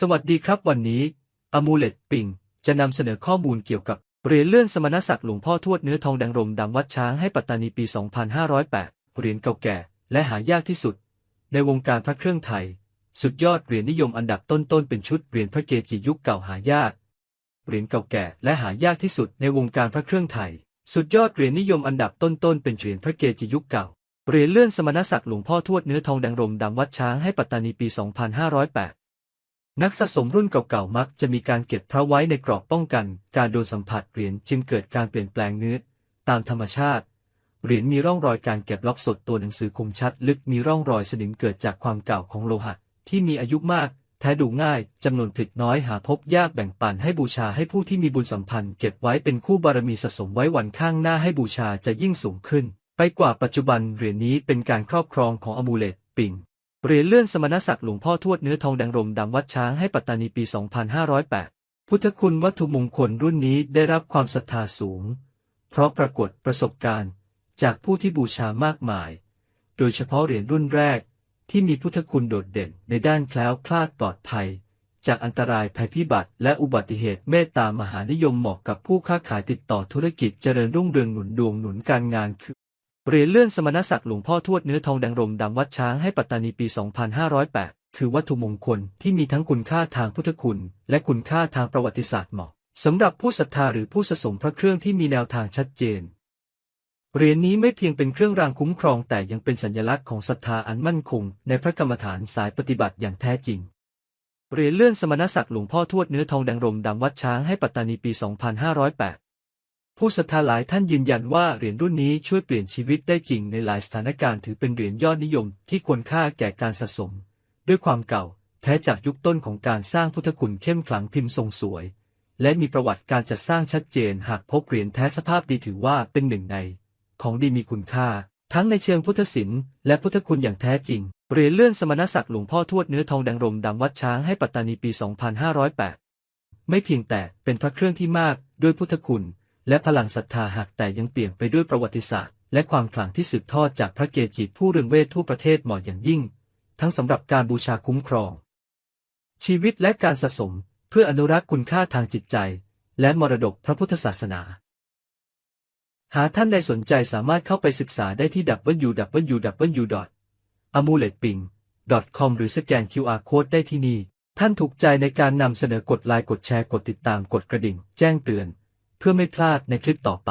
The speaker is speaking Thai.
สวัสดีครับวันนี้อมูเลตปิง จะนำเสนอข้อมูลเกี่ยวกับเหรียญเลื่อนสมณศักดิ์หลวงพ่อทวดเนื้อทองแดงรมดำวัดช้างให้ปัตตานีปี 2508 เหรียญเก่าแก่ และหายากที่สุด ในวงการพระเครื่องไทย สุดยอดเหรียญนิยมอันดับต้นๆเป็นชุดเหรียญพระเกจิยุคเก่าหายากเหรียญเก่าแก่และหายากที่สุดในวงการพระเครื่องไทย สุดยอดเหรียญนิยมอันดับต้นๆเป็นเหรียญพระเกจิยุคเก่าเหรียญเลื่อนสมณศักดิ์หลวงพ่อทวดเนื้อทองแดงรมดำวัดช้างให้ปัตตานีปี 2508 นักสะสมรุ่นเก่าๆมักจะมีการเก็บพระไว้ในกรอบป้องกัน การโดนสัมผัสเหรียญจึงเกิดการเปลี่ยนแปลงเนื้อตามธรรมชาติ เหรียญมีร่องรอยการเก็บล็อกสดตัวหนังสือคมชัด ลึกมีร่องรอยสนิมเกิดจากความเก่าของโลหะ ที่มีอายุมากแท้ดูง่ายจำนวนผลิตน้อยหาพบยากแบ่งปันให้บูชาให้ผู้ที่มีบุญสัมพันธ์เก็บไว้เป็นคู่บารมีสะสมไว้วันข้างหน้าให้บูชาจะยิ่งสูงขึ้น ไปกว่าปัจจุบันเหรียญนี้เป็นการครอบครองของอมูเลตปิง เหรียญเลื่อนสมณศักดิ์หลวงพ่อทวดเนื้อทองแดงรมดำวัดช้างให้ปัตตานีปี 2508 พุทธคุณวัตถุมงคลรุ่นนี้ได้รับความศรัทธาสูง เพราะปรากฏประสบการณ์จากผู้ที่บูชามากมาย โดยเฉพาะเหรียญรุ่นแรกที่มีพุทธคุณโดดเด่นในด้านแคล้วคลาดปลอดภัย จากอันตรายภัยพิบัติและอุบัติเหตุเมตตามหานิยมเหมาะกับผู้ค้าขายติดต่อธุรกิจเจริญรุ่งเรืองหนุนดวงหนุนการงานคือ เหรียญเลื่อนสมณศักดิ์หลวงพ่อทวดเนื้อทองแดงรมดำวัดช้างให้ปัตตานีปี 2508 คือวัตถุมงคลที่มีทั้งคุณค่าทางพุทธคุณ และคุณค่าทางประวัติศาสตร์เหมาะสำหรับผู้ศรัทธาหรือผู้สะสมพระเครื่องที่มีแนวทางชัดเจน เหรียญนี้ไม่เพียงเป็นเครื่องรางคุ้มครองแต่ยังเป็นสัญลักษณ์ของศรัทธาอันมั่นคง ในพระกรรมฐานสายปฏิบัติอย่างแท้จริง เหรียญเลื่อนสมณศักดิ์หลวงพ่อทวดเนื้อทองแดงรมดำวัดช้างให้ปัตตานีปี 2508 ผู้ศรัทธาหลายท่านยืนยันว่าเหรียญรุ่นนี้ช่วยเปลี่ยนชีวิตได้จริงในหลายสถานการณ์ถือเป็นเหรียญยอดนิยมที่ควรค่าแก่การสะสม ด้วยความเก่า แท้จากยุคต้นของการสร้างพุทธคุณเข้มขลังพิมพ์ทรงสวย และมีประวัติการจัดสร้างชัดเจนหากพบเหรียญแท้สภาพดีถือว่าเป็นหนึ่งใน ของดีมีคุณค่า ทั้งในเชิงพุทธศิลป์และพุทธคุณอย่างแท้จริงเหรียญเลื่อนสมณศักดิ์หลวงพ่อทวดเนื้อทองแดงรมดำวัดช้างให้ปัตตานีปี 2508 ไม่เพียงแต่เป็นพระเครื่องที่มากด้วยพุทธคุณ และพลังศรัทธาหากแต่ยังเปลี่ยนไปด้วยประวัติศาสตร์ และความขลังที่สืบทอดจากพระเกจิผู้เรืองเวททั่วประเทศเหมาะอย่างยิ่ง ทั้งสำหรับการบูชาคุ้มครอง ชีวิตและการสะสมเพื่ออนุรักษ์คุณค่าทางจิตใจ และมรดกพระพุทธศาสนา หากท่านใดสนใจสามารถเข้าไปศึกษาได้ที่ www.amuletping.com หรือสแกน QR Code ได้ที่นี่ ท่านถูกใจในการนำเสนอกดไลค์กดแชร์กดติดตามกดกระดิ่ง แจ้งเตือน เพื่อไม่พลาดในคลิปต่อไป